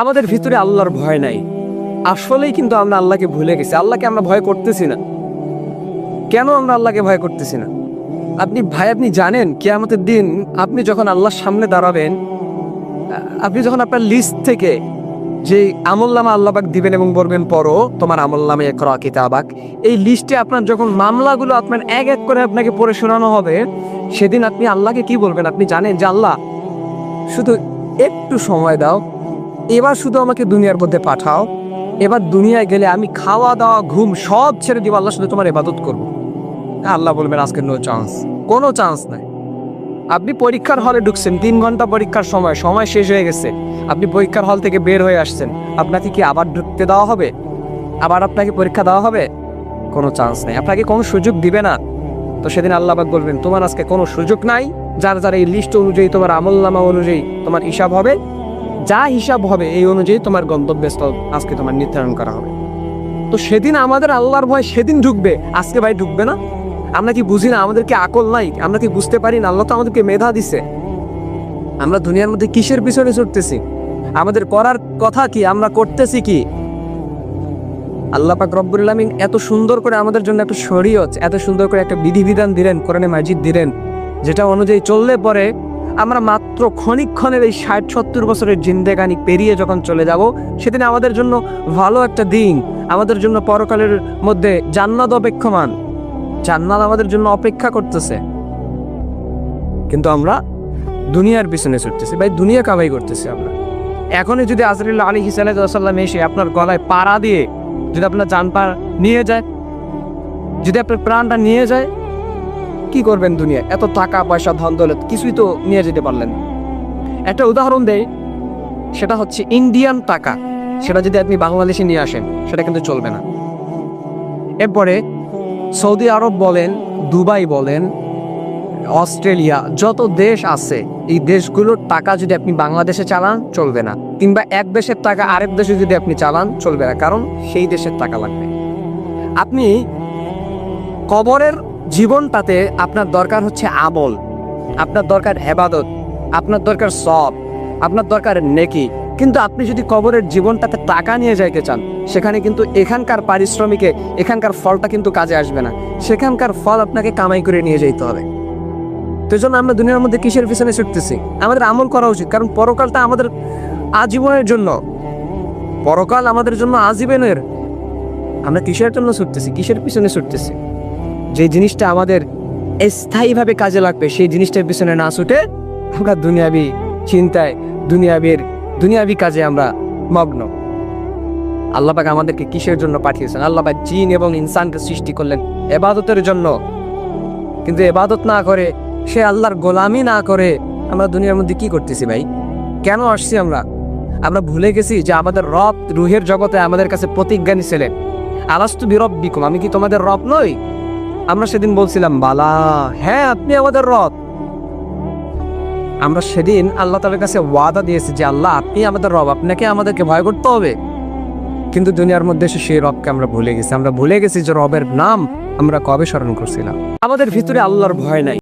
আমাদের ভিতরে আল্লাহর ভয় নাই। আসলেই কিন্তু আমরা আল্লাহকে ভুলে গেছি। আল্লাহকে আমরা ভয় করতেছি না। কেন আমরা আল্লাহকে ভয় করতেছি না? আপনি, ভাই, আপনি জানেন, কেয়ামতের দিন আপনি যখন আল্লাহর সামনে দাঁড়াবেন আপনি যখন আপনার লিস্ট থেকে যে আমল্লামা আল্লাহবাক দিবেন এবং বলবেন, পড়ো, তোমার আমল্লামে একরা কিতাবাক, এই লিস্টে আপনার যখন মামলাগুলো আপনার এক এক করে আপনাকে পড়ে শোনানো হবে, সেদিন আপনি আল্লাহকে কি বলবেন? আপনি জানেন যে, আল্লাহ, শুধু একটু সময় দাও এবার শুধু আমাকে দুনিয়ার মধ্যে পাঠাও। এবার দুনিয়ায় গেলে আমি খাওয়া দাওয়া, ঘুম সব ছেড়ে দিব। আল্লাহ শুধু তোমার ইবাদত করব। আল্লাহ বলবেন, আজকে নো চান্স কোনো চান্স নাই। আপনি পরীক্ষার হলে ঢুকছেন, তিন ঘণ্টা পরীক্ষার সময় সময় শেষ হয়ে গেছে। আপনি পরীক্ষার হল থেকে বের হয়ে আসছেন। আপনাকে কি আবার ঢুকতে দেওয়া হবে? আবার আপনাকে পরীক্ষা দেওয়া হবে? কোনো চান্স নেই। আপনাকে কোনো সুযোগ দিবে না। তো সেদিন আল্লাহ পাক বলবেন, তোমার আজকে কোনো সুযোগ নাই। যার যার এই লিস্ট অনুযায়ী, তোমার আমলনামা অনুযায়ী তোমার হিসাব হবে যা হিসাব হবে এই অনুযায়ী তোমার গন্তব্যস্থল আজকে তোমার নির্ধারণ করা হবে। তো সেদিন আমাদের আল্লাহর ভয় সেদিন ঢুকবে। আজকে ভাই ঢুকবে না? আমরা কি বুঝি না আমাদেরকে আকল নাই? আমরা কি বুঝতে পারি না? আল্লাহ তো আমাদেরকে মেধা দিছে। আমরা দুনিয়ার মধ্যে কিসের পিছনে ছুটতেছি? আমাদের করার কথা কি? আমরা করতেছি কি? আল্লাহ পাক রব্বুল এত সুন্দর করে আমাদের জন্য একটা শরীয়ত, এত সুন্দর করে একটা বিধিবিধান দিলেন, কোরআনে মাজিদ দিলেন, যেটা অনুযায়ী চললে পরে আমরা মাত্র ক্ষণিক্ষণের এই ষাট সত্তর বছরের জিন্দেগানি পেরিয়ে যখন চলে যাব, সেদিন আমাদের জন্য ভালো একটা দিন, আমাদের জন্য পরকালের মধ্যে জান্নাত অপেক্ষমান। জান্নাত আমাদের জন্য অপেক্ষা করতেছে। কিন্তু আমরা দুনিয়ার পিছনে ছুটতেছি, ভাই দুনিয়া কামাই করতেছি আমরা। এখনই যদি আজরুল্লাহ আলী হিসাল্লাম এসে আপনার গলায় পাড়া দিয়ে যদি আপনার জান পা নিয়ে যায়, যদি আপনার প্রাণটা নিয়ে যায় কি করবেন দুনিয়া এত টাকা, পয়সা, ধন, দৌলত, কিছুই তো নিয়ে যেতে পারলেন। একটা উদাহরণ দেই, সেটা হচ্ছে ইন্ডিয়ান টাকা। সেটা যদি আপনি বাংলাদেশে নিয়ে আসেন, সেটা কিন্তু চলবে না। এরপরে সৌদি আরব বলেন, দুবাই বলেন, অস্ট্রেলিয়া, যত দেশ আছে, এই দেশগুলোর টাকা যদি আপনি বাংলাদেশে চালান, চলবে না। কিংবা এক দেশের টাকা আরেক দেশে যদি আপনি চালান, চলবে না, কারণ সেই দেশের টাকা লাগবে। আপনি কবরের জীবনটাতে আপনার দরকার হচ্ছে আমল, আপনার দরকার হেবাদত, আপনার দরকার সব, আপনার দরকার নেকি। কিন্তু আপনি যদি কবরের জীবনটাতে টাকা নিয়ে যাইতে চান, সেখানে কিন্তু এখানকার পারিশ্রমিকে, এখানকার ফলটা কিন্তু কাজে আসবে না। সেখানকার ফল আপনাকে কামাই করে নিয়ে যেতে হবে। তো জন্য আমরা দুনিয়ার মধ্যে কিসের পিছনে ছুটতেছি? আমাদের আমল করা উচিত, কারণ পরকালটা আমাদের আজীবনের জন্য। পরকাল আমাদের জন্য আজীবনের। আমরা কিসের জন্য ছুটতেছি? কিসের পিছনে ছুটতেছি? যে জিনিসটা আমাদের স্থায়ীভাবে কাজে লাগবে, সেই জিনিসটার পিছনে না ছুটে আমরা দুনিয়াবি চিন্তায়, দুনিয়াবির, দুনিয়াবি কাজে আমরা মগ্ন। আল্লাপাক আমাদেরকে কিসের জন্য পাঠিয়েছেন? আল্লাপাক জিন এবং ইনসানকে সৃষ্টি করলেন এবাদতের জন্য। কিন্তু এবাদত না করে, সে আল্লাহর গোলামি না করে আমরা দুনিয়ার মধ্যে কি করতেছি ভাই? কেন আসছি আমরা? আমরা ভুলে গেছি যে আমাদের রব, রুহের জগতে আমাদের কাছে প্রতিজ্ঞা নিছিলেন আলাস্তু বিরব বিকুম আমি কি তোমাদের রব নই? আমরা সেদিন বলছিলাম, বালা হ্যাঁ আপনি আমাদের রব। আমরা সেদিন আল্লাহ তালের কাছে ওয়াদা দিয়েছি যে, আল্লাহ, আপনি আমাদের রব, আপনাকে আমাদেরকে ভয় করতে হবে। কিন্তু দুনিয়ার মধ্যে এসে সেই রবকে আমরা ভুলে গেছি। আমরা ভুলে গেছি যে রবের নাম আমরা কবে স্মরণ করছিলাম। আমাদের ভিতরে আল্লাহর ভয় নাই।